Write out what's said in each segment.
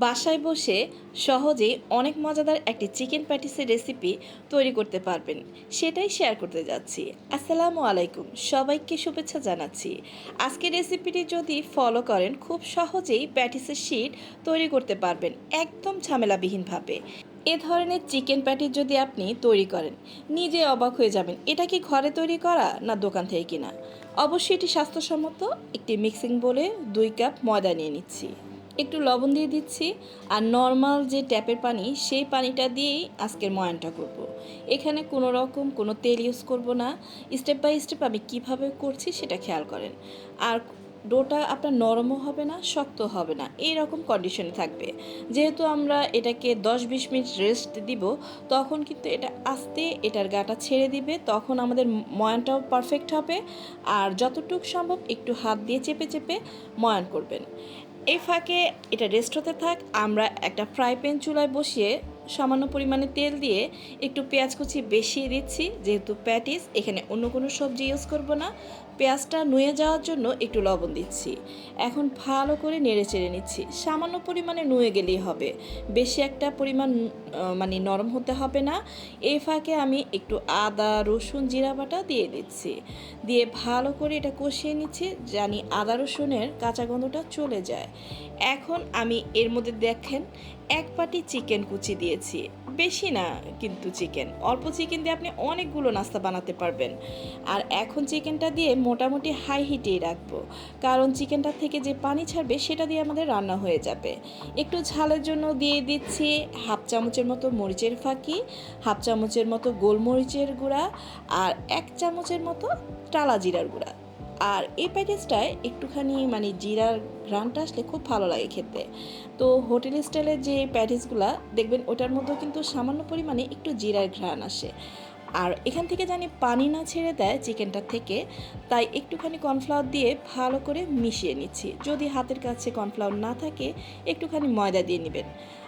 বাসায় বসে সহজেই অনেক মজাদার একটি চিকেন প্যাটিসের রেসিপি তৈরি করতে পারবেন। সেটাই শেয়ার করতে যাচ্ছি। আসসালামু আলাইকুম। সবাইকে শুভেচ্ছা জানাচ্ছি। আজকের রেসিপিটি যদি ফলো করেন, খুব সহজেই প্যাটিসের শিট তৈরি করতে পারবেন একদম ঝামেলাবিহীনভাবে এ ধরনের চিকেন প্যাটিস যদি আপনি তৈরি করেন, নিজে অবাক হয়ে যাবেন, এটা কি ঘরে তৈরি করা না দোকান থেকে কিনা? অবশ্যই এটি স্বাস্থ্যসম্মত একটি মিক্সিং বলে দুই কাপ ময়দা নিয়ে নিচ্ছি। একটু লবণ দিয়ে দিচ্ছি আর নর্মাল যে ট্যাপের পানি, সেই পানিটা দিয়েই আজকের ময়ানটা করব। এখানে কোনো রকম কোনো তেল ইউজ করব না। স্টেপ বাই স্টেপ আমি কীভাবে করছি সেটা খেয়াল করেন। আর ডোটা আপনার নরমও হবে না শক্ত হবে না, এই রকম কন্ডিশনে থাকবে। যেহেতু আমরা এটাকে দশ বিশ মিনিট রেস্ট দিব, তখন কিন্তু এটা আস্তে এটার গাটা ছেড়ে দিবে, তখন আমাদের ময়ানটাও পারফেক্ট হবে। আর যতটুকু সম্ভব একটু হাত দিয়ে চেপে চেপে ময়ান করবেন। এই ফাঁকে এটা রেস্ট হতে থাক আমরা একটা ফ্রাই প্যান চুলায় বসিয়ে সামান্য পরিমাণে তেল দিয়ে একটু পেঁয়াজ কুচি বেশিয়ে দিচ্ছি, যেহেতু প্যাটিস, এখানে অন্য কোনো সবজি ইউজ করব না। পেঁয়াজটা নুয়ে যাওয়ার জন্য একটু লবণ দিচ্ছি। এখন ভালো করে নেড়ে চেড়ে নিচ্ছি। সামান্য পরিমাণে নুয়ে গেলেই হবে। বেশি একটা পরিমাণ মানে নরম হতে হবে না। এই ফাঁকে আমি একটু আদা, রসুন, জিরা বাটা দিয়ে দিচ্ছি। দিয়ে ভালো করে এটা কষিয়ে নিচ্ছি, জানি আদা, রসুনের কাঁচা গন্ধটা চলে যায়। এখন আমি এর মধ্যে দেখেন এক পাটি চিকেন কুচি দিয়েছি। বেশি না কিন্তু চিকেন। অল্প চিকেন দিয়ে আপনি অনেকগুলো নাস্তা বানাতে পারবেন। আর এখন চিকেনটা দিয়ে মোটামুটি হাই হিটেই রাখব। কারণ চিকেনটা থেকে যে পানি ছাড়বে, সেটা দিয়ে আমাদের রান্না হয়ে যাবে। একটু ঝালের জন্য দিয়ে দিচ্ছি হাফ চামচের মতো মরিচের ফাঁকি, হাফ চামচের মতো গোলমরিচের গুঁড়া, আর এক চামচের মতো টালা জিরার গুঁড়া। আর এই প্যাকেজটায় একটুখানি মানে জিরার ঘ্রানটা আসলে খুব ভালো লাগে খেতে। তো হোটেল স্টাইলের যে প্যাটিসগুলা, দেখবেন ওটার মধ্যেও কিন্তু সামান্য পরিমাণে একটু জিরার ঘ্রাণ আসে। আর এখান থেকে জানি পানি না ছেড়ে দেয় চিকেনটা থেকে, তাই একটুখানি কর্নফ্লাওয়ার দিয়ে ভালো করে মিশিয়ে নিচ্ছি। যদি হাতের কাছে কর্নফ্লাওয়ার না থাকে, একটুখানি ময়দা দিয়ে নেবেন।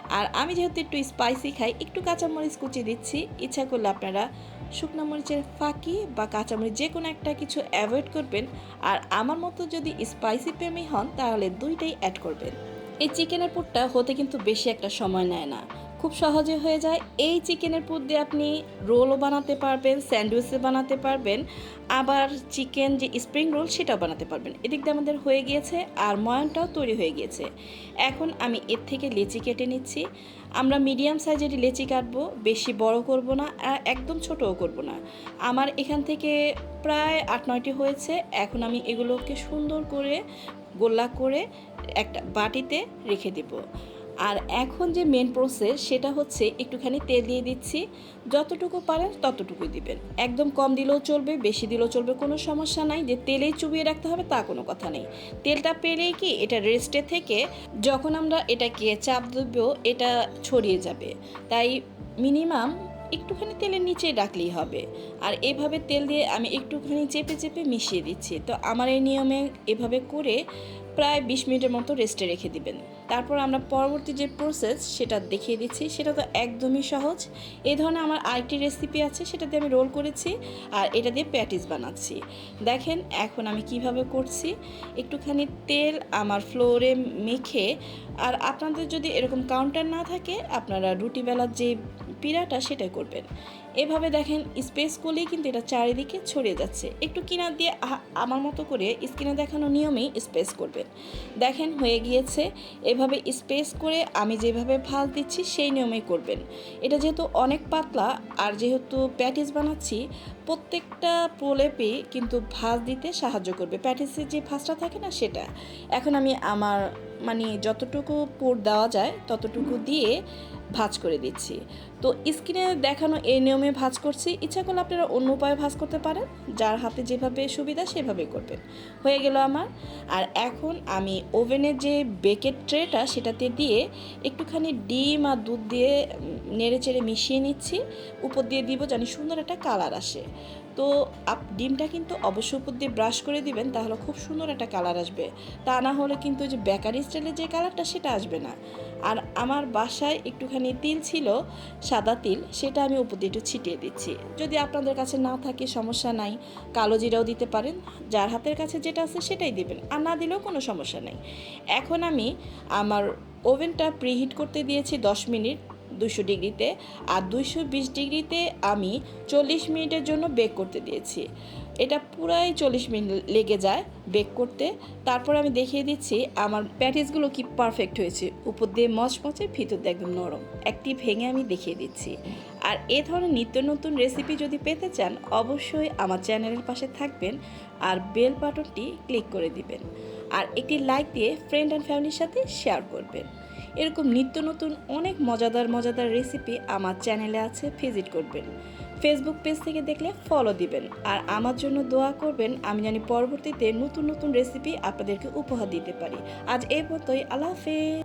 আর আমি যেহেতু একটু স্পাইসি খাই, একটু কাঁচামরিচ কুচি দিচ্ছি। ইচ্ছা করলে আপনারা শুকনো মরিচের ফাঁকি বা কাঁচামরিচ যে কোনো একটা কিছু অ্যাভয়েড করবেন। আর আমার মতো যদি স্পাইসি প্রেমী হন, তাহলে দুইটাই অ্যাড করবেন। এই চিকেনের পুরটা হতে কিন্তু বেশি একটা সময় নেয় না। খুব সহজে হয়ে যায়। এই চিকেনের পুর দিয়ে আপনি রোলও বানাতে পারবেন, স্যান্ডউইচও বানাতে পারবেন। আবার চিকেন যে স্প্রিং রোল সেটাও বানাতে পারবেন। এদিক দিয়ে আমাদের হয়ে গিয়েছে আর ময়ানটাও তৈরি হয়ে গিয়েছে। এখন আমি এর থেকে লেচি কেটে নিচ্ছি। আমরা মিডিয়াম সাইজের লেচি কাটবো, বেশি বড় করব না, আর একদম ছোটও করব না। আমার এখান থেকে প্রায় আট, নয়টি হয়েছে। এখন আমি এগুলোকে সুন্দর করে গোল্লা করে একটা বাটিতে রেখে দেব। আর এখন যে মেন প্রসেস সেটা হচ্ছে একটুখানি তেল দিয়ে দিচ্ছি। যতটুকু পারেন ততটুকুই দিবেন। একদম কম দিলেও চলবে, বেশি দিলেও চলবে, কোনো সমস্যা নাই। যে তেলেই চুবিয়ে রাখতে হবে, তা কোনো কথা নেই। তেলটা পেলেই কি, এটা রেস্টে থেকে যখন আমরা এটাকে চাপ দেবো, এটা ছড়িয়ে যাবে। তাই মিনিমাম একটুখানি তেলের নিচে রাখলেই হবে। আর এভাবে তেল দিয়ে আমি একটুখানি চেপে চেপে মিশিয়ে দিচ্ছি। তো আমার এই নিয়মে এভাবে করে প্রায় বিশ মিনিটের মতো রেস্টে রেখে দিবেন। তারপর আমরা পরবর্তী যে প্রসেস সেটা দেখিয়ে দিচ্ছি। সেটা তো একদমই সহজ। এই ধরনের আমার আরেকটি রেসিপি আছে, সেটা দিয়ে আমি রোল করেছি আর এটা দিয়ে প্যাটিস বানাচ্ছি। দেখেন এখন আমি কীভাবে করছি। একটুখানি তেল আমার ফ্লোরে মেখে, আর আপনাদের যদি এরকম কাউন্টার না থাকে, আপনারা রুটি বেলার যে পিড়াটা সেটাই করবেন। এভাবে দেখেন স্পেস করলেই কিন্তু এটা চারিদিকে ছড়িয়ে যাচ্ছে। একটু কিনার দিয়ে আমার মতো করে স্কিনে দেখানো নিয়মেই স্পেস করবেন। দেখেন হয়ে গিয়েছে, এভাবে স্পেস করে আমি যেভাবে ভাজ দিচ্ছি সেই নিয়মেই করবেন। এটা যেহেতু অনেক পাতলা, আর যেহেতু প্যাটিস বানাচ্ছি, প্রত্যেকটা প্রলেপে কিন্তু ভাজ দিতে সাহায্য করবে। প্যাটিসের যে ভাজটা থাকে না সেটা। এখন আমি আমার মানে যতটুকু পুর দেওয়া যায়, ততটুকু দিয়ে ভাজ করে দিচ্ছি। তো স্ক্রিনে দেখানো এই নিয়মে ভাজ করছি। ইচ্ছা করলে আপনারা অন্য উপায়ে ভাজ করতে পারেন। যার হাতে যেভাবে সুবিধা সেভাবে করবেন। হয়ে গেল আমার। আর এখন আমি ওভেনের যে বেকের ট্রেটা সেটাতে দিয়ে একটুখানি ডিম আর দুধ দিয়ে নেড়ে চেড়ে মিশিয়ে নিচ্ছি। উপর দিয়ে দিব জানি সুন্দর একটা কালার আসে। তো আপ, ডিমটা কিন্তু অবশ্যই উপর দিয়ে ব্রাশ করে দিবেন, তাহলে খুব সুন্দর একটা কালার আসবে। তা না হলে কিন্তু যে বেকারি স্টাইলের যে কালারটা সেটা আসবে না। আর আমার বাসায় একটুখানি তিল ছিল, সাদা তিল, সেটা আমি উপর দিয়ে একটু ছিটিয়ে দিচ্ছি। যদি আপনাদের কাছে না থাকে, সমস্যা নাই, কালো জিরাও দিতে পারেন, যার হাতের কাছে যেটা আছে সেটাই দিবেন, আর না দিলেও কোনো সমস্যা নেই। এখন আমি আমার ওভেনটা প্রিহিট করতে দিয়েছি দশ মিনিট দুশো ডিগ্রিতে আর দুশো বিশ ডিগ্রিতে আমি চল্লিশ মিনিটের জন্য বেক করতে দিয়েছি। এটা পুরাই চল্লিশ মিনিট লেগে যায় বেক করতে। তারপর আমি দেখিয়ে দিচ্ছি আমার প্যাটিসগুলো কি পারফেক্ট হয়েছে। উপর দিয়ে মচমচে, ভিতর দিয়ে একদম নরম। একটি ভেঙে আমি দেখিয়ে দিচ্ছি। আর এ ধরনের নিত্য নতুন রেসিপি যদি পেতে চান, অবশ্যই আমার চ্যানেলের পাশে থাকবেন আর বেল বাটনটি ক্লিক করে দিবেন। আর একটি লাইক দিয়ে ফ্রেন্ড অ্যান্ড ফ্যামিলির সাথে শেয়ার করবেন। এরকম নিত্য নতুন অনেক মজাদার মজাদার রেসিপি আমার চ্যানেলে আছে ভিজিট করবেন। ফেসবুক পেজ থেকে দেখলে ফলো দিবেন। আর আমার জন্য দোয়া করবেন, আমি জানি পরবর্তীতে নতুন নতুন রেসিপি আপনাদেরকে উপহার দিতে পারি। আজ এই মতোই আল্লাহ হাফেজ।